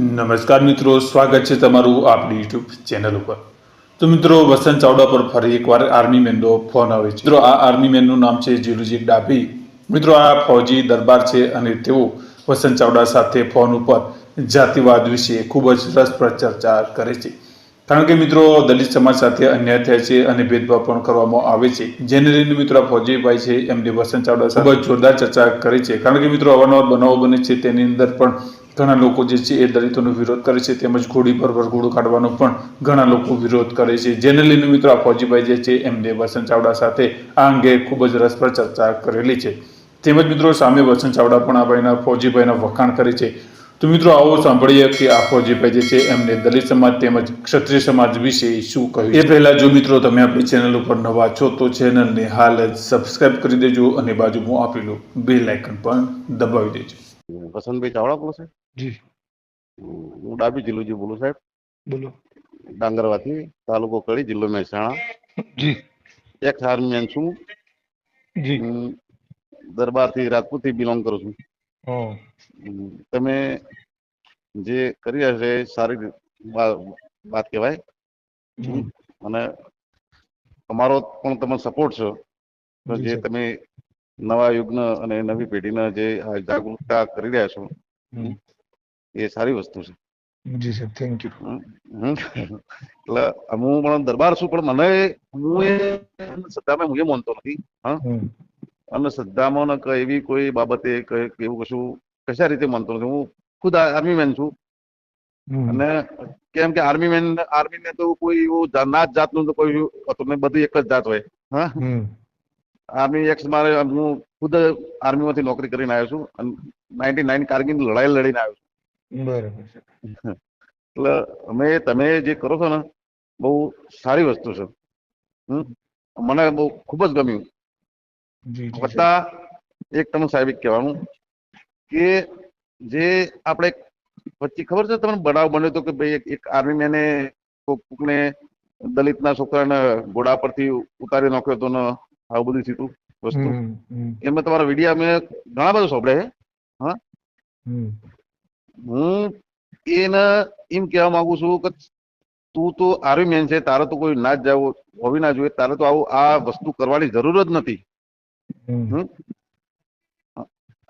નમસ્કાર મિત્રો, સ્વાગત છે તમારું આપણી યુટ્યુબ ચેનલ ઉપર. તો મિત્રો, વસંત ચાવડા પર ફરી એકવાર આર્મી મેનનો ફોન આવે છે. મિત્રો, આ આર્મી મેનનું નામ છે જીલુજી ડાભી. મિત્રો, આ ફૌજી દરબાર છે અને તેઓ વસંત ચાવડા સાથે ફોન ઉપર જાતિવાદ વિશે ખૂબ જ રસપ્રદ ચર્ચા કરે છે. કારણ કે મિત્રો, દલિત સમાજ સાથે અન્યાય થાય છે અને ભેદભાવ પણ કરવામાં આવે છે. જેને લઈને મિત્રો, આ ફૌજીભાઈ છે, એમને વસંત ચાવડા ખૂબ જોરદાર ચર્ચા કરી છે. કારણ કે મિત્રો, અવારનવાર બનાવો બને છે, તેની અંદર પણ ઘણા લોકો જે છે એ દલિતોનો વિરોધ કરે છે તેમજ ઘોડી પર વરઘોડું કાઢવાનો પણ ઘણા લોકો વિરોધ કરે છે. જેને લઈને મિત્રો આ ફૌજીભાઈ જે છે એમને વસંત ચાવડા સાથે આ અંગે ખૂબ જ રસપ્રદ ચર્ચા કરેલી છે. તેમજ મિત્રો સામે વસંત ચાવડા પણ આ ભાઈના ફૌજીભાઈના વખાણ કરે છે. તો મિત્રો આવો સાંભળીએ કે આ ફૌજીભાઈ જે છે એમને દલિત સમાજ તેમજ ક્ષત્રિય સમાજ વિશે શું કહ્યું એ પહેલાં જો મિત્રો તમે આપણી ચેનલ ઉપર નવા છો તો ચેનલને હાલ જ સબસ્ક્રાઇબ કરી દેજો અને બાજુમાં આપેલું બે લાઇકન પણ દબાવી દેજો. વસંતભાઈ ચાવડા બોલો સાહેબ જી. હું ડાબી જિલ્લુજી બોલું સાહેબ. બોલો. ડાંગરવાથી તાલુકો કડી જિલ્લો મહેસાણા. જી. એક આર્મીયન છું. જી. દરબારથી રાજપૂતથી બિલોંગ કરું છું. તમે જે કરી રહ્યા છે સારી વાત કહેવાય. અને અમારો પણ તમે સપોર્ટ છો. જે તમે નવા યુગના અને નવી પેઢીના જે જાગૃતતા કરી રહ્યા છો. એ સારી વસ્તુ છે. જી સાહેબ થેન્ક યુ. એટલે હું પણ દરબાર છું પણ મને હું એ શ્રદ્ધામાં હું એ માનતો નથી. હા? અને ને એવી કોઈ બાબતે એવું કશું કશા રીતે માનતો નથી. હું ખુદ આર્મી મેન છું. અને કેમ કે આર્મી મેન આર્મી ને તો કોઈ એવું નાત જાતનું તો કોઈ હતું નહીં બધી એક જ જાત હોય. હા? આર્મી એક્સ મારે હું ખુદ આર્મી માંથી નોકરી કરીને આવ્યો છું. અને નાઇન્ટી નાઇન કારગિલ લડાઈ લડીને આવ્યો છું. બરાબર. છે એટલે અમે તમે જે કરો છો ને બહુ સારી વસ્તુ છે. મને બહુ ખૂબ જ ગમ્યું. વત્તા એક તમને સાહેબ કહેવાનું કે જે આપણે પછી ખબર છે તમને બનાવ બન્યો હતો કે ભાઈ એક- આર્મી મેને કોકને દલિતના છોકરાને ઘોડા પરથી ઉતારી નાખ્યો હતો ને આવું બધું થયું વસ્તુ. એમાં તમારા વિડીયા મેં ઘણા બધા સાંભળ્યા હા? હું એને એમ કહેવા માંગુ છું કે તું તો આર્મી મેન છે તારે તો કોઈ ના જવું હોવી ના જોઈએ તારે તો આવું આ વસ્તુ કરવાની જરૂર જ નથી?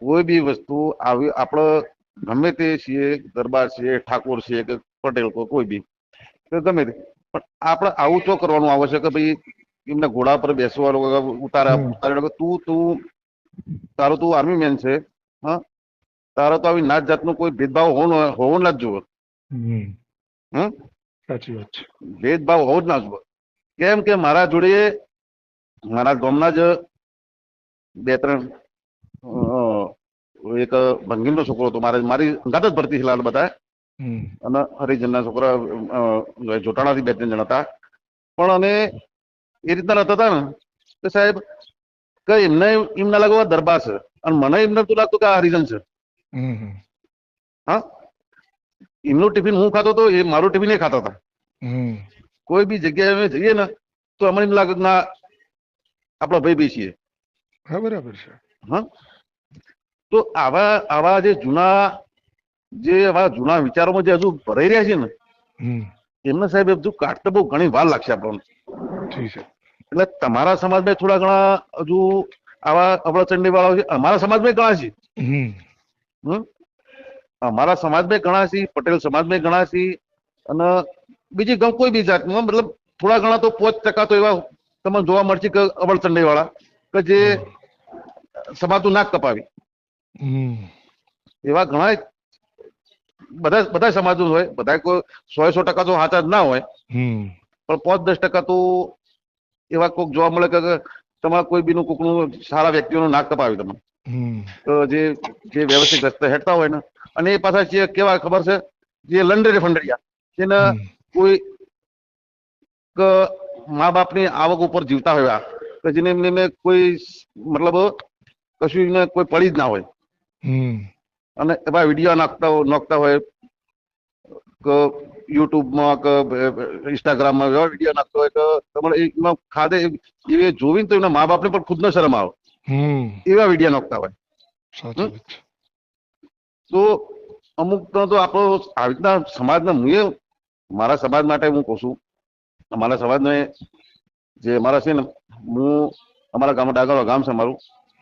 કોઈ બી વસ્તુ આવી આપણે ગમે તે છીએ દરબાર છે ઠાકોર છે કે પટેલ કોઈ બી ગમે તે. પણ આપણે આવું તો કરવાનું આવે છે કે ભાઈ એમને ઘોડા પર બેસવાનું ઉતારા ઉતારે તું તું તારો તું આર્મી મેન છે હા? તારો તો આવી નાત જાતનો કોઈ ભેદભાવ હોવો ન- હોવો ના જ હમ. સાચી વાત છે. ભેદભાવ હોવો જ ના જોવે કેમ કે મારા જોડે મારા ગામના જ બે ત્રણ એક ભંગીનો છોકરો હતો. મારે મારી અંગાત જ ભરતી છે બધા અને હરિજનના છોકરા જોટાણાથી બે ત્રણ જણા હતા. પણ અમે એ રીતના રહેતા હતા ને તો સાહેબ કે એમને એમ ના લાગવા દરબાર છે. અને મને એમને તો લાગતું કે આ હરિજન છે. હા? એમનું ટિફિન હું ખાતો હતો એ મારું ટિફિન એ ખાતા હતા. કોઈ બી જગ્યાએ અમે જઈએ ને તો અમને એમ લાગે ના આપણા ભાઈ બી છીએ. હા બરાબર છે. હા? તો આવા આવા જે જૂના જે આવા જૂના વિચારોમાં જે હજુ ભરાઈ રહ્યા છે ને એમને સાહેબ હજુ કાઢતા બહુ ઘણી વાર લાગશે આપણને. એટલે તમારા સમાજમાં થોડા ઘણા હજુ આવા અબળા ચંડી વાળા છે અમારા સમાજમાં ઘણા છે? અમારા સમાજમાં ઘણા છે પટેલ સમાજમાં ઘણા છે અને બીજી ગમ કોઈ બી જાતનું મતલબ થોડા ઘણા તો પોચ ટકા તો એવા તમને જોવા મળશે કે અબળતંડી વાળા કે જે સમાજનું નાક કપાવી. એવા ઘણા બધા બધા સમાજો હોય બધા કોઈ સો સો ટકા તો સાચા જ ના હોય. હમ. પણ પાંચ દસ ટકા તો એવા કોઈક જોવા મળે કે તમારા કોઈ બીનું કોકનું સારા વ્યક્તિઓનું નાક કપાવી તમે. તો જે જે વ્યવસ્થિત રસ્તે હેઠતા હોય ને અને એ પાછા છે કેવા ખબર છે જે લંડરે ફંડરિયા જેને કોઈ મા બાપની આવક ઉપર જીવતા હોય કે જેને એમને કોઈ મતલબ કશું કોઈ પડી જ ના હોય. અને એવા વીડિયો નાખતા નાખતા હોય કે યુટ્યુબમાં કે ઇન્સ્ટાગ્રામમાં એવા વીડિયો નાખતા હોય કે તમારે એમાં ખાધે એ જોઈને તો એમના મા બાપને પણ ખુદ ન શરમ આવે. એવા વીડિયો નોખતા હોય. તો અમુક તો તો આપણો આવી રીતના સમાજના હું મારા સમાજ માટે હું કહું છું. અમારા સમાજને જે અમારા છે ને હું અમારા ગામમાં ડાગરવા ગામ છે મારું.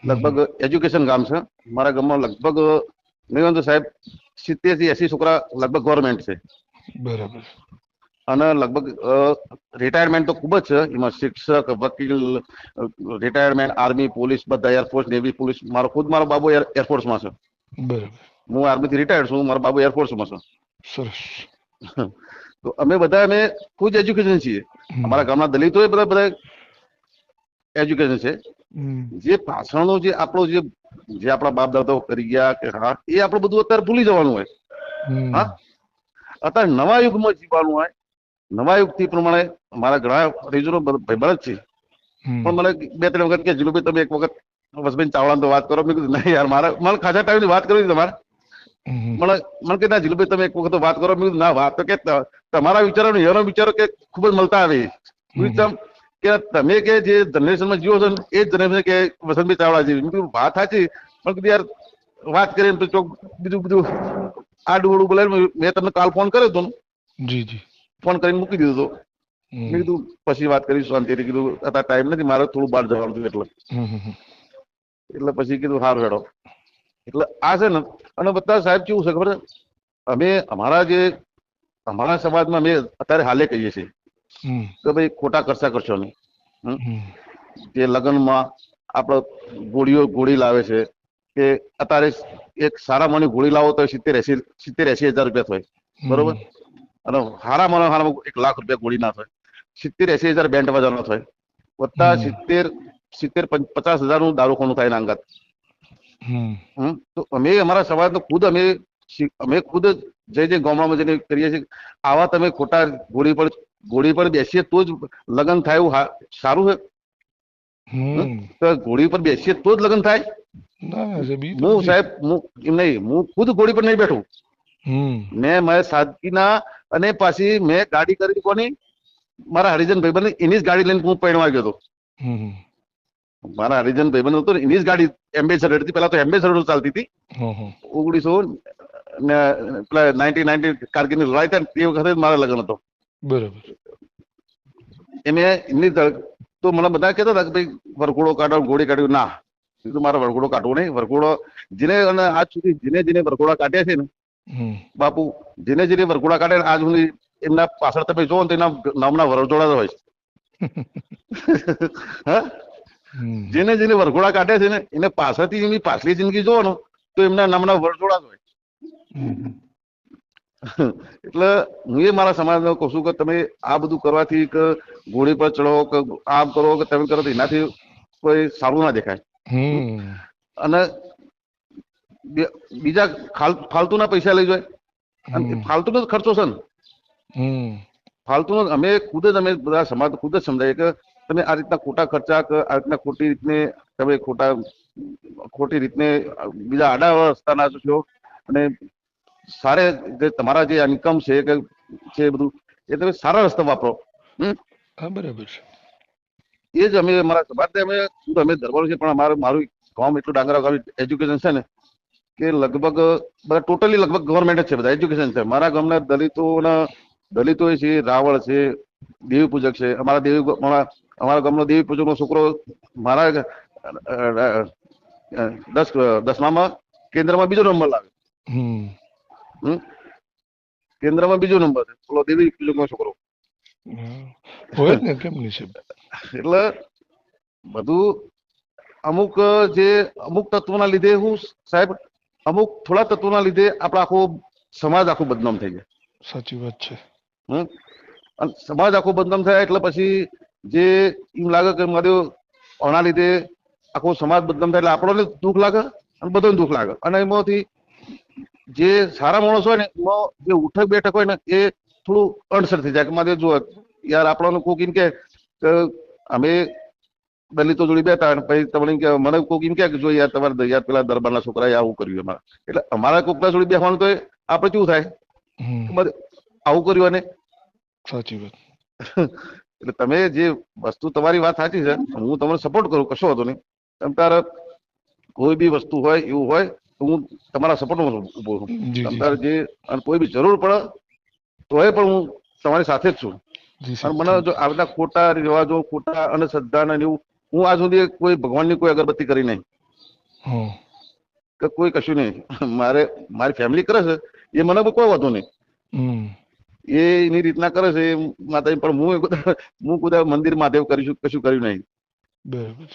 લગભગ એજ્યુકેશન ગામ છે. મારા ગામમાં લગભગ નહીં તો સાહેબ સિત્તેરથી એસી છોકરા લગભગ ગવર્મેન્ટ છે. બરાબર. અને લગભગ રિટાયરમેન્ટ તો ખૂબ જ છે. એમાં શિક્ષક વકીલ રિટાયરમેન્ટ આર્મી પોલીસ બધા એરફોર્સ નેવી પોલીસ મારો ખુદ મારો બાબુ એર એરફોર્સમાં છે. બરાબર. હું આર્મીથી રિટાયર્ડ છું મારો બાબુ એરફોર્સમાં છે. સરસ. તો અમે બધા અમે ખુદ એજ્યુકેશન છીએ. અમારા ગામના દલિતો એ બધા બધા એજ્યુકેશન છે. જે પાછળનો જે આપણો જે જે આપણા બાપ દાદાઓ કરી ગયા કે હા એ આપણે બધું અત્યારે ભૂલી જવાનું હોય. હા? અત્યારે નવા યુગમાં જીવવાનું હોય નવા યુગથી પ્રમાણે મારા ઘણા રીઝનો જ છે. પણ મને બે ત્રણ વખત કે જીલુભાઈ તમે એક વખત વસબેન ચાવડા તો વાત કરો. મેં કીધું નહીં યાર મારા મને ખાસા ટાઈમ વાત કરવી તમારે. મને મને કે ના જીલુભાઈ તમે એક વખત વાત કરો. મેં કીધું ના વાત તો કે તમારા વિચારો ને એનો વિચારો કે ખૂબ જ મળતા આવે. કે તમે કે જે જનરેશનમાં જીવો છો ને એ જ જનરેશન કે વસંતભાઈ ચાવડા જેવી. મેં કીધું વાત સાચી. પણ કીધું યાર વાત કરીને તો ચોક બીજું બધું આડું ઓડું બોલાવી મેં તમને કાલ ફોન કર્યો હતો જી જી. ફોન કરીને મૂકી દીધો મેં કીધું પછી વાત કરી શાંતિથી કીધું અત્યારે ટાઈમ નથી મારે થોડું બહાર જવાનું હતું એટલે. એટલે પછી કીધું હાર હેડો. એટલે આ છે ને અને બધા સાહેબ કેવું છે ખબર અમે અમારા જે અમારા સમાજમાં અમે અત્યારે હાલે કહીએ છીએ. કે ભાઈ ખોટા ખર્ચા કરશો નહીં. જે લગ્નમાં આપણે ગોળીઓ ગોળી લાવે છે કે અત્યારે એક સારા મને ગોળી લાવો તો સિત્તેર એસી સિત્તેર એસી હજાર રૂપિયા થાય. બરોબર. અને હારામાં હારામાં એક લાખ રૂપિયા ગોળી ના થાય. સિત્તેર એસી હજાર બેન્ડ વાજાનો થાય. વત્તા સિત્તેર સિત્તેર પંચ- પચાસ હજારનું દારૂખોનું થાય. હમ. તો અમે અમારા સમાજનો ખુદ અમે અમે ખુદ જે જે ગામડામાં જઈને કરીએ છીએ આવા તમે ખોટા ગોળી પર ગોળી પર બેસીએ તો જ લગ્ન થાય એવું હા- સારું છે? તો ગોળી પર બેસીએ તો જ લગ્ન થાય? હું સાહેબ હું નહીં હું ખુદ ગોળી પર નહીં બેઠું. મેં મારા સાદગીના અને પાછી મેં ગાડી કરી કોની? મારા હરિજન ભાઈબંધ એની જ ગાડી લઈને હું પહેણવા ગયો હતો. મારા હરિજન ભાઈબંધ હતો એની જ ગાડી એમ્બેસેડર હતી. પેલા તો એમ્બેસેડર ચાલતી હતી. ઓગણીસો ને પેલા નાઇન્ટી નાઇન્ટી કારગિલની લડાઈ થાય તે વખતે મારા લગ્ન હતો. બરાબર. એ મેં એમની તો મને બધા કહેતા હતા કે ભાઈ વરઘોડો કાઢો ગોળી કાઢ્યું ના. મારા વરઘોડો કાઢવો નહીં. વરઘોડો જેને અને આજ સુધી જેને જેને વરઘોડા કાઢ્યા છે ને. બાપુ જેને જેને વરઘોડા કાઢે આજ સુધી એમના પાછળ તમે જોવો તો એના નામના વરઘોડા જ હોય જેને જેને વરઘોડા કાઢે છે ને એને પાછળથી એમની પાછલી જિંદગી જોવો ને તો એમના નામના વરઘોડા જ હોય. એટલે હું એ મારા સમાજને કહું છું કે તમે આ બધું કરવાથી કે ઘોડી પર ચડો કે આમ કરો કે તમે કરો એનાથી કોઈ સારું ના દેખાય. અને બીજા ફાલતુના પૈસા લઈ જાય. અને નો ફાલતુનો જ ખર્ચો છે ને. ફાલતુ ફાલતુનો અમે ખુદ જ અમે બધા સમાજ ખુદ જ સમજાય કે તમે આ રીતના ખોટા ખર્ચા કે આ રીતના ખોટી રીતને તમે ખોટા ખોટી રીતને બીજા આડા રસ્તા ના છો. અને સારે જે તમારા જે ઇન્કમ છે કે છે બધું એ તમે સારા રસ્તા વાપરો. હમ. હા બરાબર છે. એ જ અમે અમારા સમાજને અમે શું અમે દરબાર છે પણ અમારું મારું ગામ એટલું ડાંગરા ગામ એજ્યુકેશન છે ને કે લગભગ બધા ટોટલી લગભગ ગવર્મેન્ટ જ છે બધા એજ્યુકેશન છે. મારા ગામના દલિતોના દલિતો છે રાવળ છે દેવી પૂજક છે. અમારા દેવી અમારા ગામનો દેવી પૂજકનો છોકરો મારા દસ દસમામાં કેન્દ્રમાં બીજો નંબર લાવે હમ. હમ? કેન્દ્રમાં બીજો નંબર છે. પેલો દેવી પૂજકનો છોકરો. હોય ને કેમ નહીં એટલે બધું અમુક જે અમુક તત્વોના લીધે હું સાહેબ અમુક થોડા તત્વોના લીધે આપણો આખો સમાજ આખો બદનામ થઈ જાય. સાચી વાત છે. અને સમાજ આખો બદનામ થાય એટલે પછી જે એમ લાગે કે મારે આના લીધે આખો સમાજ બદનામ થાય એટલે આપણને દુઃખ લાગે અને બધાને દુઃખ લાગે. અને એમાંથી જે સારા માણસ હોય ને એમાં જે ઉઠક બેઠક હોય ને એ થોડું અણસર થઈ જાય કે મારે જો યાર આપણને કોક એમ કે અમે દલિતો જોડી બેઠા અને પછી તમને કે મને કોઈક એમ કે જો યાર તમારે યાર પેલા દરબારના છોકરાએ આવું કર્યું અમારા એટલે અમારા કોકના જોડી બેસવાનું તો આપણે કેવું થાય? આવું કર્યું અને સાચી વાત. એટલે તમે જે વસ્તુ તમારી વાત સાચી છે હું તમને સપોર્ટ કરું કશો હતો નહીં. તમે તારે કોઈ બી વસ્તુ હોય એવું હોય તો હું તમારા સપોર્ટમાં ઊભો છું. જી જી. અને કોઈ બી જરૂર પડે તોય પણ હું તમારી સાથે જ છું. અને મને જો આ બધા ખોટા રિવાજો ખોટા અને શ્રદ્ધા ને એવું હું આજ સુધી કોઈ ભગવાનની કોઈ અગરબત્તી કરી નહીં. કે કોઈ કશું નહીં. મારે મારી ફેમિલી કરે છે. એ મને કોઈ વાંધો નહીં. એ એની રીતના કરે છે. માતાજી પણ હું હું કુદા મંદિર મહાદેવ કરીશું કશું કર્યું નહીં. બરાબર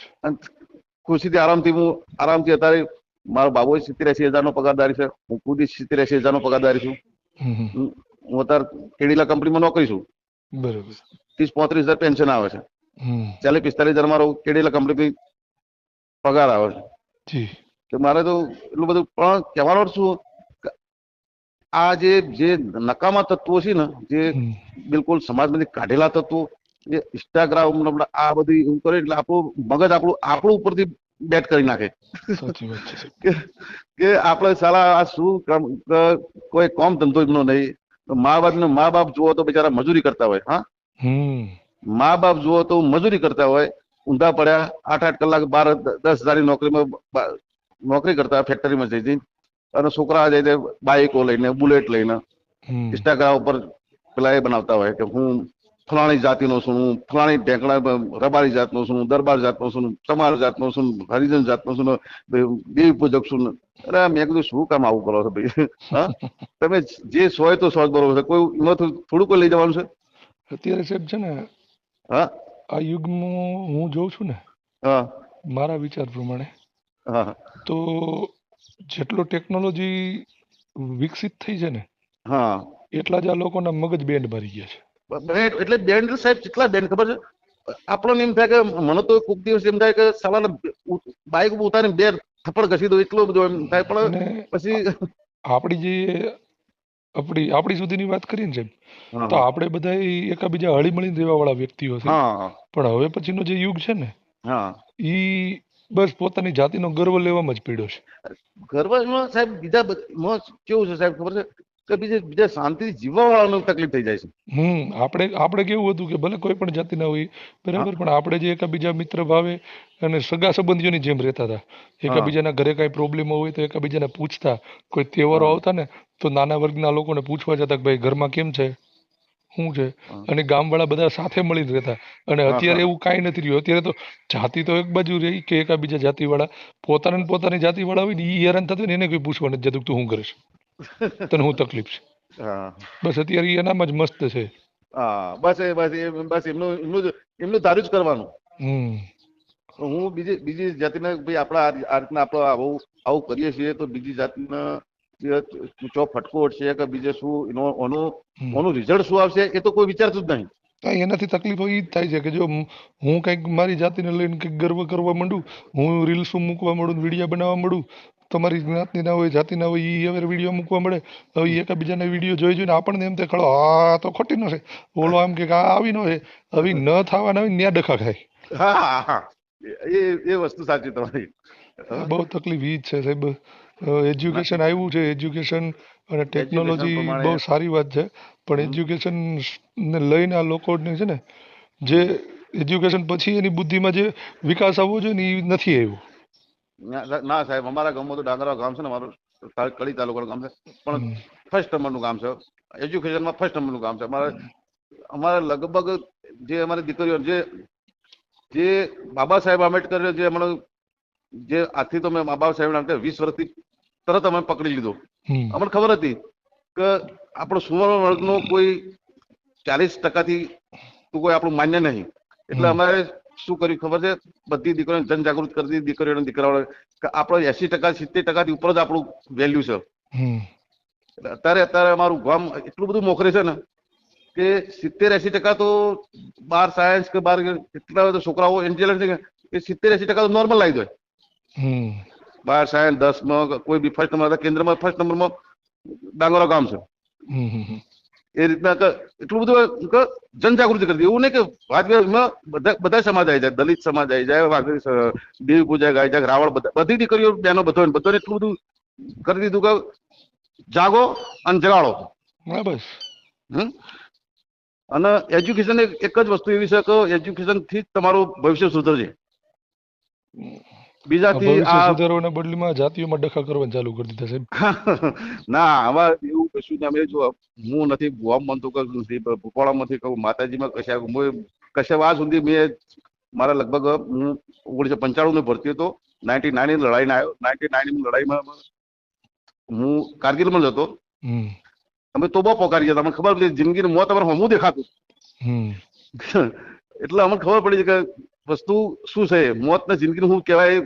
ખુશીથી આરામથી હું આરામથી અત્યારે મારો બાબુ સિત્તેર એસી હજારનો પગારદારી છે. હું ખુદ સિત્તેર એસી હજારનો પગારદારી છું. હું અત્યારે કેડીલા કંપનીમાં નોકરી છું. બરાબર ત્રીસ પોત્રીસ હજાર પેન્શન આવે છે. ચાલીસ પિસ્તાલીસ હજાર મારો કેડીલા કંપની પગાર આવે છે. તો મારે તો એટલું બધું પણ કહેવાનો શું? આ જે જે નકામા તત્વો છે ને જે બિલકુલ સમાજમાંથી કાઢેલા તત્વો જે ઇન્સ્ટાગ્રામ આ બધું એવું કરે એટલે આપણું મગજ આપણું આપણું ઉપરથી બેટ કરી નાખે. કે કે આપણે સાલા આ શું કામ કોઈ કોમ ધંધો એમનો નહીં. મા બાપ ને મા બાપ જુઓ તો બિચારા મજૂરી કરતા હોય હા? હમ. મા બાપ જુઓ તો મજૂરી કરતા હોય ઊંધા પડ્યા આઠ આઠ કલાક બાર દસ હજારની નોકરીમાં નોકરી કરતા ફેક્ટરીમાં જઈ જઈને. અને છોકરા જાય તે બાઈકો લઈને બુલેટ લઈને ઇન્સ્ટાગ્રામ ઉપર પેલા એ બનાવતા હોય કે હું ફલાણી જાતિનો છું હું ફલાણી ઢેંકણા રબારી જાતનો છું હું દરબાર જાતનો છું ચમાર જાતનો છું હરિજન જાતનો છું દેવી પૂજક છું. અરે મેં કીધું શું કામ આવું કરો છો ભાઈ? હા? તમે જે સોય તો સોય બરોબર છે. કોઈ એમાંથી થોડું કોઈ લઈ જવાનું છે? અત્યારે સાહેબ છે ને હા? આ યુગમાં હું જોઉં છું ને હા. મારા વિચાર પ્રમાણે હા તો જેટલો ટેકનોલોજી વિકસિત થઈ છે ને હા. એટલા જ આ લોકોના મગજ બેન્ડ મારી ગયા છે. બેન્ડ એટલે બેન્ડ સાહેબ કેટલા બેન્ડ? ખબર છે? આપણને એમ થાય કે મને તો કોઈક દિવસ એમ થાય કે સાલા બાઈક ઉતારી ઉતારીને બે થપ્પડ ઘસી દો એટલો બધો એમ થાય. પણ પછી આપણી જે આપણી આપણી સુધીની વાત કરીએ ને સાહેબ તો આપણે બધા એકાબીજા હળી મળીને રહેવા વાળા વ્યક્તિઓ છે પણ હવે પછીનો જે યુગ છે ને ઈ બસ પોતાની જાતિનો ગર્વ લેવામાં જ પીડ્યો છે. ગર્વ સાહેબ બીજા કેવું છે સાહેબ ખબર છે? કે બીજે બીજા શાંતિથી જીવવાવાળાને તકલીફ થઈ જાય છે. હમ આપણે આપણે કેવું હતું કે ભલે કોઈ પણ જાતિના હોય બરાબર પણ આપણે જે એકબીજા મિત્ર ભાવે અને સગા સંબંધીઓની જેમ રહેતા હતા એકબીજાના ઘરે કાંઈ પ્રોબ્લેમ હોય તો એકબીજાને પૂછતા કોઈ તહેવારો આવતા ને તો નાના વર્ગના લોકોને પૂછવા જતા કે ભાઈ ઘરમાં કેમ છે? શું છે. અને ગામવાળા બધા સાથે મળીને રહેતા. અને અત્યારે એવું કાંઈ નથી રહ્યું. અત્યારે તો જાતિ તો એક બાજુ રહી કે એકાબીજા જાતિવાળા પોતાને પોતાની જાતિવાળા હોય ને એ હેરાન થતું ને એને કોઈ પૂછવા નથી જતું તું શું કરીશ? તને હું તકલીફ છે? હા. બસ અત્યારે એનામાં જ મસ્ત છે. હા બસ એ બસ એ બસ એમનું એમનું જ- એમનું તારું જ કરવાનું. હમ. હું બીજી બીજી જાતિને ભાઈ આપણા આ રીતના આપણે આવું આવું કરીએ છીએ તો બીજી જાતના ચો ફટકો ઉઠશે કે બીજે શું એનો ઓનું. ઓનું રિઝલ્ટ શું આવશે એ તો કોઈ વિચારતું જ નહીં. કઈ એનાથી તકલીફ એ જ થાય છે કે જો હું- કંઈક કંઈક મારી જાતિને લઈને કંઈક ગર્વ કરવા માંડું હું રીલ્સો મૂકવા માંડું વીડિયો બનાવવા માંડું તમારી જ્ઞાતિ ના હોય જાતિ ના હોય એ હવે વીડિયો મૂકવા મળે. હવે એકબીજાને વીડિયો જોઈ જોઈને આપણને એમ થાય ખડો આ તો ખોટી નો છે. ઓલો આમ કે આ આવી નો છે. હવે ન થવાના હોય ન્યા ડખા ખાય. હા હા હા એ એ વસ્તુ સાચી તમારી. બહુ તકલીફ ઈ જ છે સાહેબ. એજ્યુકેશન આવ્યું છે એજ્યુકેશન અને ટેકનોલોજી બહુ સારી વાત છે. પણ એજ્યુકેશન ને લઈને આ લોકોને છે ને જે એજ્યુકેશન પછી એની બુદ્ધિમાં જે વિકાસ આવવો જોઈએ ને એ નથી આવ્યો. ના સાહેબ અમારા ગામમાં તો ડાંગરા ગામ છે ને અમારું કડી તાલુકાનું ગામ છે. પણ ફર્સ્ટ નંબરનું ગામ છે. એજ્યુકેશનમાં ફર્સ્ટ નંબરનું ગામ છે. અમારે અમારે લગભગ જે અમારી દીકરીઓ જે જે બાબા સાહેબ આંબેડકર જે હમણાં જે આજથી તો મેં બાબા સાહેબ નામ વીસ વર્ષથી તરત અમે પકડી લીધો. અમને ખબર હતી કે આપણો સુવર્ણ વર્ગનો કોઈ ચાલીસ ટકાથી તો કોઈ આપણું માન્ય નહીં. એટલે અમારે શું કર્યું ખબર છે? બધી દીકરીઓને જનજાગૃત કરી દીધી દીકરીઓને દીકરાઓને કે આપણો એસી ટકા સિત્તેર ટકાથી ઉપર જ આપણું વેલ્યુ છે. એટલે અત્યારે અત્યારે અમારું ગામ એટલું બધું મોખરે છે ને કે સિત્તેર એસી ટકા તો બાર સાયન્સ કે બાર કેટલા બધા છોકરાઓ એન્જિનિયર છે કે સિત્તેર એસી ટકા તો નોર્મલ લાવી દો. બાર સાયન્સ દસમાં કોઈ બી ફર્સ્ટ નંબર કેન્દ્રમાં ફર્સ્ટ નંબરમાં ડાંગરો ગામ છે. એ રીતના એટલું બધું જનજાગૃતિ કરી દીધી. એવું નહીં કે વાત બધા બધા સમાજ આવી જાય. દલિત સમાજ આવી જાય વાઘરી દેવી પૂજા આવી જાય રાવળ બધા બધી દીકરીઓ બહેનો બધો બધાને એટલું બધું કરી દીધું કે જાગો અને જગાડો? અને એજ્યુકેશન એક જ વસ્તુ એવી છે કે એજ્યુકેશનથી જ તમારું ભવિષ્ય સુધરશે. બીજાથી આ સુધારવાના બદલીમાં જાતિઓમાં ડખા કરવાનું ચાલુ કરી દીધા સાહેબ. ના આમાં એવું કશું ના મેં જો હું નથી ગોમ મનતું કરું નથી ભોપાળામાંથી કહું માતાજીમાં કશા કશા વાર સુધી મેં મારા લગભગ હું ઓગણીસો પંચાણું ની ભરતી હતો નાઇન્ટી નાઇનની આવ્યો નાઇન્ટી નાઇન લડાઈમાં હું કારગિલમાં જતો અમે તો બહુ પોકારી ગયા અમને ખબર પડી જિંદગીનું મોત અમારે હમું દેખાતું. એટલે અમને ખબર પડી કે વસ્તુ શું છે મોત ને જિંદગીનું શું કહેવાય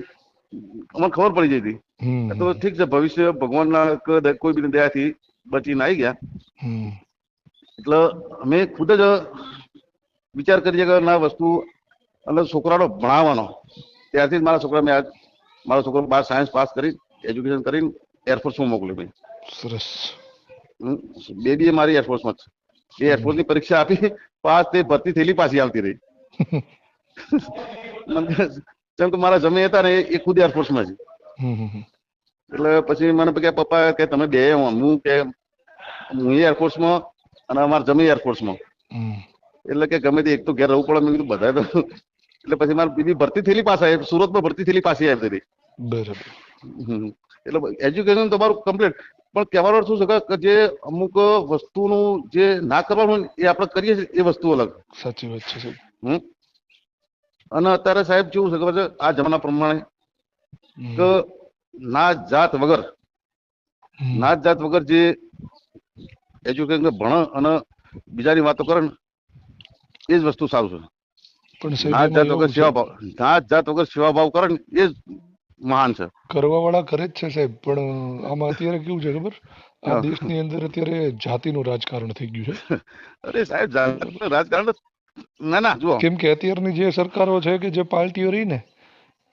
અમને ખબર પડી જઈ હતી તો ઠીક છે ભવિષ્ય ભગવાનના ના કોઈ બી દયાથી બચીને આવી ગયા. એટલે અમે ખુદ જ વિચાર કરીએ કે ના વસ્તુ અને છોકરાનો ભણાવવાનો. ત્યારથી જ મારા છોકરા મેં આજ મારો છોકરો બાર સાયન્સ પાસ કરી એજ્યુકેશન કરીને એરફોર્સમાં મોકલ્યો ભાઈ. સરસ. બેબી એ મારી એરફોર્સમાં છે એ એરફોર્સની પરીક્ષા આપી પાસ તે ભરતી થયેલી પાછી આવતી રહી. જેમ કે મારા જમે હતા ને એ- ખુદ એરફોર્સમાં છે. એટલે પછી મને કે પપ્પા કે તમે બે હું. કે હું એરફોર્સમાં અને અમારે જમી એરફોર્સમાં એટલે કે ગમે તે એક તો ઘેર રહેવું પડે મેં કીધું બધા તો. એટલે પછી મારે બીજી ભરતી થયેલી પાસે સુરતમાં ભરતી થયેલી પાસે આવી હતી. બરાબર. એટલે એજ્યુકેશન તમારું કમ્પ્લીટ પણ કહેવાનો અર્થ શું છે કે- જે અમુક વસ્તુનું જે ના કરવાનું એ આપણે કરીએ છીએ એ વસ્તુ અલગ. સાચી વાત છે હમ. અને અત્યારે સાહેબ કેવું છે ખબર છે? આ જમાના પ્રમાણે. કે નાત જાત વગર. નાત જાત વગર જે એજ્યુકેશન ભણ અને બીજાની વાતો કરે ને એ જ વસ્તુ સારું છે. નાત જાત વગર સેવા ભાવ નાત જાત વગર સેવા ભાવ કરે ને એ જ મહાન છે. કરવા વાળા કરે જ છે સાહેબ પણ આમાં અત્યારે કેવું છે ખબર? આ. દેશની અંદર અત્યારે જાતિનું રાજકારણ થઈ ગયું છે. અરે સાહેબ રાજકારણ ના ના જુઓ. કેમ કે અત્યારની જે સરકારો છે કે જે પાર્ટીઓ રહી ને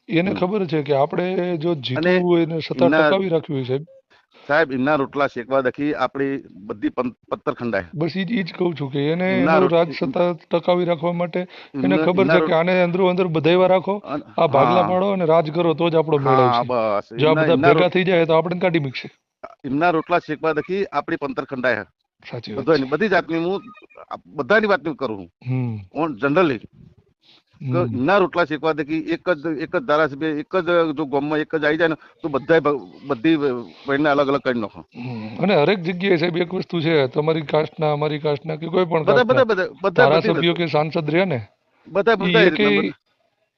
એને ખબર છે કે આપણે જો જીતવું એને સત્તા ટકાવી રાખવી છે સાહેબ. એમના રોટલા શેકવા દખી આપણી બધી પત્તર ખંડાય. બસ ઈ જ કહું છું કે એને રાજ સત્તા ટકાવી રાખવા માટે એને ખબર છે કે આને અંદરો અંદર બધાયવા રાખો. આ ભાગલા પાડો અને રાજ કરો તો જ આપણો મેળો છે બસ. જો આ બધા ભેગા થઈ જાય તો આપણે કાઢી મૂકશે. એમના રોટલા શેકવા દખી આપણી પંતર ખંડાય સાચી બધી જાતની હું બધાની વાત કરું હું. જનરલી. એમના રોટલા શેકવા દખી એક જ એક જ ધારાસભ્ય એક જ જો ગામમાં એક જ આવી જાય ને તો બધાય બધી બહેનને અલગ અલગ કરી નાખો. અને હરેક જગ્યાએ સાહેબ એક વસ્તુ છે તમારી કાસ્ટના અમારી કાસ્ટના કે કોઈ પણ બધા બધા બધા બધા ધારાસભ્યો કે સાંસદ રહ્યા ને બધા બધા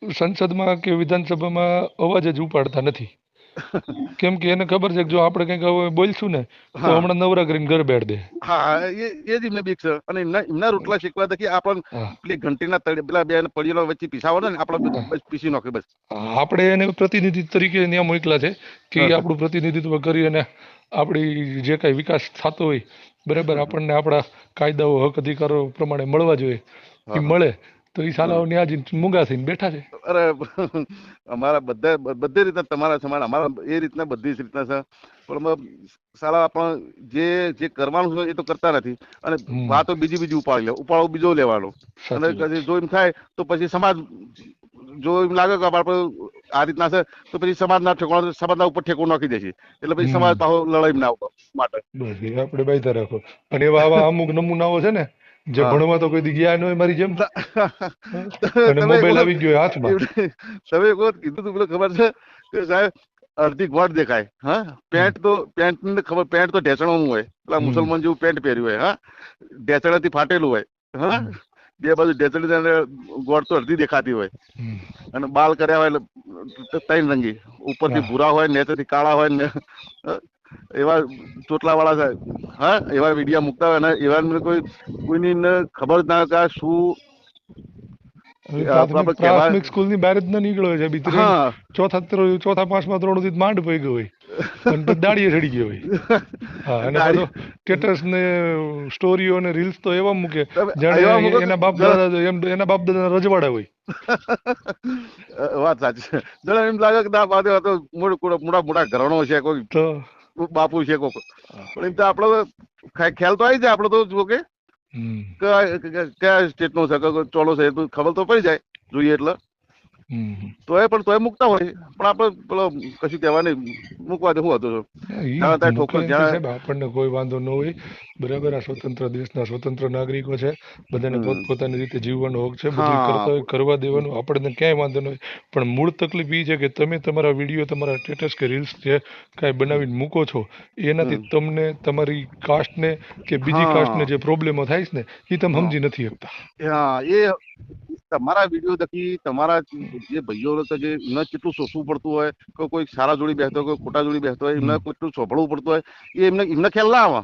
સંસદમાં કે વિધાનસભામાં અવાજ જ ઉપાડતા નથી. કેમ કે એને ખબર છે કે જો આપણે કંઈક હવે બોલશું ને તો હમણાં નવરા કરીને ઘર બેઠ દે. હા એ એ જ એમને બીક છે. અને એમના એમના રોટલા શીખવા દે આપણને. પેલી ઘંટીના તળે પેલા બે પડીલો વચ્ચે પીસાવો ને આપણે બસ પીસી નાખે બસ. આપણે એને પ્રતિનિધિ તરીકે ત્યાં મોકલા છે કે આપણું પ્રતિનિધિત્વ કરી અને આપણી જે કાંઈ વિકાસ થતો હોય બરાબર આપણને આપણા કાયદાઓ હક અધિકારો પ્રમાણે મળવા જોઈએ. એ મળે. તો એ સાલાઓ ન્યા જઈને મૂંગા થઈને બેઠા છે. અરે અમારા બધા બધી રીતના તમારા સમાન અમારા એ રીતના બધી જ રીતના છે. પણ સાલા પણ જે જે કરવાનું છે એ તો કરતા નથી. અને. વાતો બીજી બીજી ઉપાડી લે ઉપાડો બીજો લેવાનો. અને પછી જો એમ થાય તો પછી સમાજ જો એમ લાગે કે આપણે આ રીતના છે તો પછી સમાજના ઠેકાણા સમાજના ઉપર ઠેકો નાખી દેશે. એટલે પછી સમાજ પાછો લડાઈ ના માટે આપણે બાયતા રાખો. પણ એવા આવા અમુક નમૂનાઓ છે ને જે ભણવા તો કોઈ દી ગયા ન હોય મારી જેમ. અને મોબાઈલ આવી ગયો હાથમાં. તમે એક વખત કીધું તું પેલું ખબર છે? કે સાહેબ અડધી ગોળ દેખાય. હા? પેન્ટ તો પેન્ટ ને ખબર પેન્ટ તો ઢેચણાનું હોય. પેલા મુસલમાન જેવું પેન્ટ પહેર્યું હોય હા? ઢેચણાથી ફાટેલું હોય હા? બે બાજુ ઢેસણી ગોટ ગોળ તો અડધી દેખાતી હોય. અને બાલ કર્યા હોય એટલે ત્રણ રંગી. ઉપરથી. ભૂરા હોય નીચેથી કાળા હોય ને એવા ચોટલા વાળા છે. હા એવા મીડિયા મૂકતા હોય ને એવા કોઈ કોઈની ખબર ના કે શું પ્રાથમિક બહાર જ ન નીકળ્યો છે ચોથા ચોથા પાંચમા ત્રણ સુધી માંડ પડી ગયો હોય. અને દાડીએ ચડી ગયો હોય. હા અને દાઢી- સ્ટેટસ ને સ્ટોરીઓ ને રીલ્સ તો એવા મૂકે જાણે એના બાપ દાદા એમ એના બાપ દાદા રજવાડા હોય. વાત સાચી છે. જરા એમ લાગે કે ના બાદ તો મોટા મોટા ઘરણો છે કોઈ. બાપુ છે કોક. પણ એમ તો આપણો ખ્યાલ તો આવી જાય આપણો તો જો કે કયા સ્ટેટ નો છે ચોલો છે ખબર તો પડી જાય. જોઈએ એટલે. તોય પણ તોય મૂકતા હોય. પણ આપણે પેલો કશું કહેવા નહીં મૂકવા દે શું હતું તો. આપણને કોઈ વાંધો ન હોય. બરાબર આ સ્વતંત્ર દેશના સ્વતંત્ર નાગરિકો છે. બધાને પોતપોતાની રીતે જીવવાનો હક છે. બધું કરવા દેવાનું આપણને ક્યાંય વાંધો ન હોય. પણ મૂળ તકલીફ એ છે કે તમે તમારા વીડિયો તમારા સ્ટેટસ કે રીલ્સ જે કાંઈ બનાવીને મૂકો છો એનાથી તમને તમારી કાસ્ટને કે બીજી. કાસ્ટને જે પ્રોબ્લેમો થાય છે ને એ તમે સમજી નથી શકતા. હા એ તમારા વીડિયો થકી તમારા જે ભાઈઓ તો જે એમને કેટલું સોસવું પડતું હોય કે કોઈ સારા જોડી બેસતો હોય કોઈ ખોટા જોડી બેસતો હોય એમને કેટલું સોંભળવું પડતું હોય એ એમને એમને ખ્યાલ ના આવે.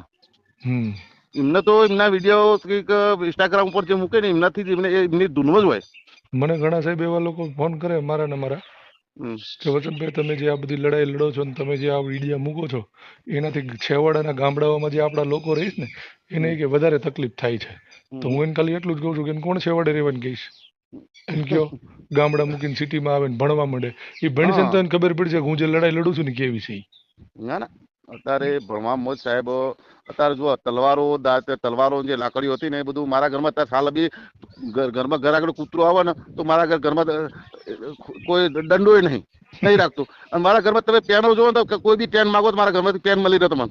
એમને તો એમના વીડિયો કંઈક ઇન્સ્ટાગ્રામ ઉપર જે મૂકે ને એમનાથી જ એમને એમની ધૂનમાં જ હોય. મને ઘણા સાહેબ એવા લોકો ફોન કરે મારા ને મારા. કે વચનભાઈ તમે જે આ બધી લડાઈ લડો છો ને તમે જે આ વિડીયા મૂકો છો એનાથી છેવાડાના ગામડાઓમાં જે આપણા લોકો રહીશ ને એને કે વધારે તકલીફ થાય છે. તો હું એને ખાલી એટલું જ કહું છું કે કોણ છેવાડે રહેવાનું કહીશ? એમ કયો? ગામડા મૂકીને સિટીમાં આવે ને ભણવા માંડે. એ ભણશે ને તો એને ખબર પડશે કે હું જે લડાઈ લડું છું ને કેવી છે ના ના. અત્યારે ભણવા મોજ સાહેબ અત્યારે જો તલવારો તલવારો જે લાકડીઓ હતી ને એ બધું મારા ઘરમાં અત્યારે સાલ બી ઘર- ઘરમાં ઘર આગળ કૂતરો આવે ને તો મારા ઘર ઘરમાં કોઈ દંડોય નહીં. નહીં રાખતું. અને મારા ઘરમાં તમે પેનો જોવો તો કોઈ બી પેન માગો તો મારા ઘરમાંથી પેન મળી રહે તમને.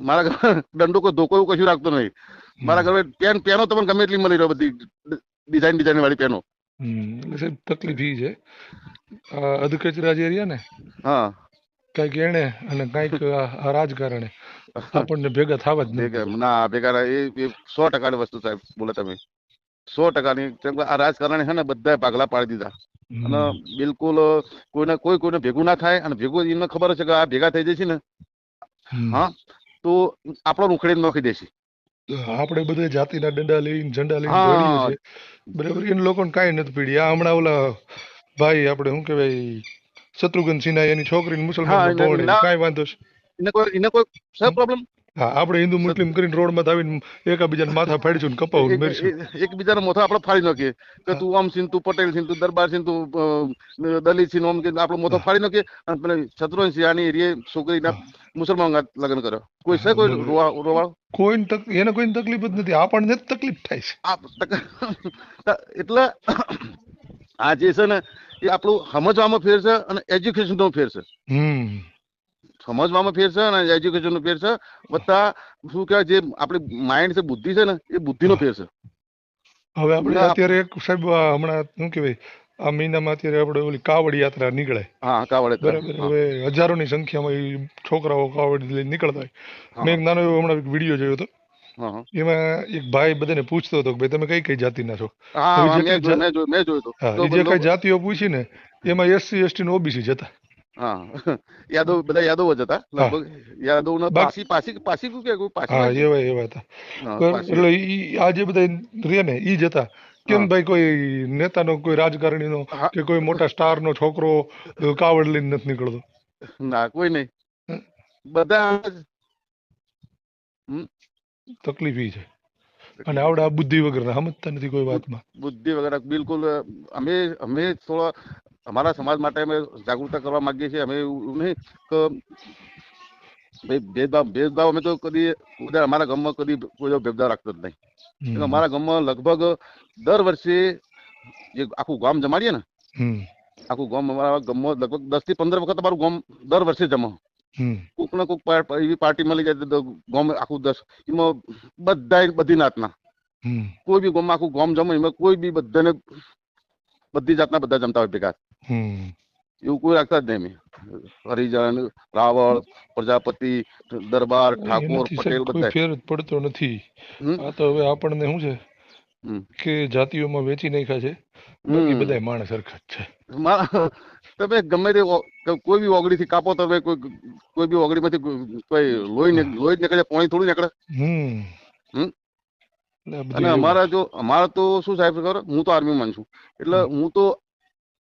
મારા ઘર દંડો કોઈ ધોકો એવું કશું રાખતો નહીં. મારા ઘરમાં પેન પેનો તમને ગમે એટલી મળી રહે બધી. ડિઝાઇન ડિઝાઇન વાળી પેનો સાહેબ તકલીફ ઈ છે. અધકચરા જે રહ્યા ને? હા. કંઈક એને અને કાંઈક રાજકારણે આપણને ભેગા થવા જ નહીં ના ભેગા એ એ સો ટકાની વસ્તુ સાહેબ બોલે તમે. સો ટકાની કેમ કે આ રાજકારણે છે ને બધા ભાગલા પાડી દીધા. અને બિલકુલ કોઈને કોઈ કોઈને ભેગું ના થાય અને ભેગું એમને ખબર છે કે આ ભેગા થઈ જશે ને. હા તો આપણો ઉખેડી નોખી દેશે. આપણે બધે જાતિના ડંડા લઈને ઝંડા લઈને દોડીએ છીએ. બરાબર એને લોકોને કાંઈ નથી પીડી. આ હમણાં ઓલા ભાઈ આપણે શું કહેવાય શત્રુઘ્ન સિન્હા એની છોકરીને મુસલમાન. કાંઈ વાંધો છે. એને કોઈ એને કોઈ સર પ્રોબ્લેમ હા આપણે હિન્દુ મુસ્લિમ કરીને રોડમાં આવીને એકબીજાને માથા ફાડીશું ને કપાવું ને મેરશું. એકબીજાનો મોથો આપણે ફાડી નાખીએ. કે તું આમ સિંહ તું પટેલ સિંહ તું દરબાર સિંહ તું દલિત સિંહ આમ કે આપણો મોથો ફાડી નાખીએ. અને પેલા શત્રુઘ્ન સિંહાની એરીએ છોકરીના મુસલમાન લગ્ન કર્યો. કોઈ છે કોઈ રોવાળો? કોઈ એને કોઈ તકલીફ જ નથી. આપણને જ તકલીફ થાય છે. એટલે આ જે છે ને એ આપણું સમજવામાં ફેર છે અને એજ્યુકેશન નો ફેર છે. હમ. સમજવામાં ફેર છે અને એજ્યુકેશન નો ફેર છે. વત્તા શું કહેવાય જે આપણી માઇન્ડ છે બુદ્ધિ છે ને એ બુદ્ધિ નો ફેર છે. હવે આપણે અત્યારે એક સાહેબ હમણાં શું કહેવાય આ મહિનામાં અત્યારે આપણે ઓલી કાવડ યાત્રા નીકળે. હા કાવડે બરાબર હવે હજારોની સંખ્યામાં છોકરાઓ કાવડ લઈને નીકળતા હોય. મેં એક નાનો એવો હમણાં એક વીડિયો જોયો હતો. એમાં એક ભાઈ બધાને પૂછતો હતો કે ભાઈ તમે કઈ કઈ જાતિના છો? જે કઈ જાતિઓ પૂછી ને એમાં એસસી એસટી ને ઓબીસી જતા. યાદવ બધા યાદવ જ હતા. યાદવ ને પાસી પાસી પાસી કે કોઈ પાસી હા એવા એવા હતા? એટલે આ જે બધા રે ને ઈ જ હતા. કેમ ભાઈ કોઈ નેતાનો કોઈ રાજકારણીનો. કે કોઈ મોટા સ્ટાર નો છોકરો કાવડ લઈને નથી નીકળતો? ના કોઈ નહીં. બધા તકલીફ ઈ છે. અને આવડે આ બુદ્ધિ વગર સમજતા નથી કોઈ વાતમાં. બુદ્ધિ વગર બિલકુલ અમે અમે થોડા અમારા સમાજ માટે અમે જાગૃતતા કરવા માંગીએ છીએ. અમે એવું નહીં કે ભાઈ ભેદભાવ ભેદભાવ અમે તો કદી અમારા ગામમાં કદી કોઈ ભેદભાવ રાખતો જ નહીં. એટલે અમારા ગામમાં લગભગ દર વર્ષે જે આખું ગામ જમાડીએ ને આખું ગામ અમારા ગામમાં લગભગ દસથી પંદર વખત અમારું ગામ દર વર્ષે જમા. કોક ને કોક એવી પાર્ટી મળી જાય ગામ આખું દસ એમાં બધા બધી નાતના. કોઈ બી ગામમાં આખું ગામ જમે એમાં કોઈ બી બધાને બધી જાતના બધા જમતા હોય ભેગા. એવું કોઈ રાખતા જ નહીં હરિજન રાવળ પ્રજાપતિ દરબાર ઠાકોર પટેલ બધા ફેર જ પડતો નથી. આ તો હવે આપણને શું છે? કે જાતિઓમાં વેચી નાખ્યા છે. બાકી બધા માણસ સરખા જ છે. તમે ગમે તે કોઈ બી ઓગળી થી કાપો તમે કોઈ કોઈ બી ઓગળી માંથી કોઈ લોહી લોહી નીકળે પાણી થોડું નીકળે. હમ. અને અમારા જો અમારા તો શું સાહેબ ખબર? હું તો આર્મીમાં છું. એટલે હું તો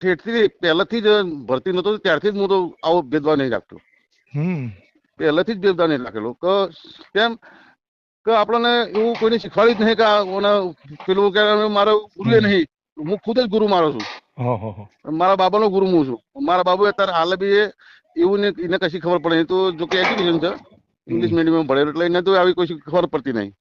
ઠેઠથી પહેલાથી જ ભરતી નતો ત્યારથી જ હું તો આવો ભેદભાવ નહીં રાખતો. પહેલાથી જ ભેદભાવ નહીં રાખેલો. કે કેમ? કે આપણને એવું કોઈને શીખવાડ્યું જ નહીં કે ઓને પેલું કે મારો ગુરુ હમ. નહીં. હું ખુદ જ ગુરુ મારો છું. મારા બાબાનો ગુરુ હું છું. મારા બાબુ અત્યારે હાલ બી એવું ને એને કશી ખબર પડે નહીં. તો જો કે એજ્યુકેશન છે. ઇંગ્લિશ મીડિયમ ભણેલો એટલે એને તો આવી કોઈ ખબર પડતી નહીં.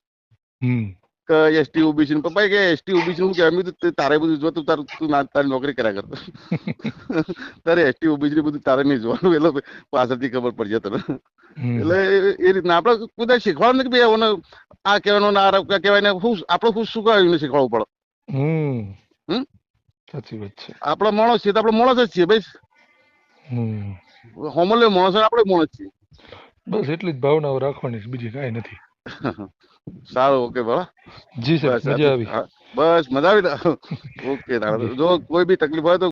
પપ્પા કે એસટી ઓબીસી નું કહેવાય. મેં કીધું તે તારે બધું તું તારું તું ના તારી નોકરી કર્યા કરતો તારે એસટી ઓબીસી બધું તારે નહીં જોવાનું એટલે પાછળથી ખબર પડી જાય તને એટલે એ- રીતના આપણે બધા શીખવાડવાનું કે ભાઈ ઓને આ કહેવાનું ના આ કહેવાય ને હું આપણે હું શું કહેવાય શીખવાડવું પડે. હમ? સાચી વાત છે. આપણે માણસ છીએ તો આપણે માણસ જ છીએ ભાઈ. હમ. હોમલે માણસ આપડે આપણે માણસ છીએ. બસ એટલી જ ભાવનાઓ રાખવાની બીજી કાંઈ નથી. સારું ઓકે ભલા. જી સર બસ મજા આવી. બસ મજા આવી. ઓકે જો કોઈ બી તકલીફ હોય તો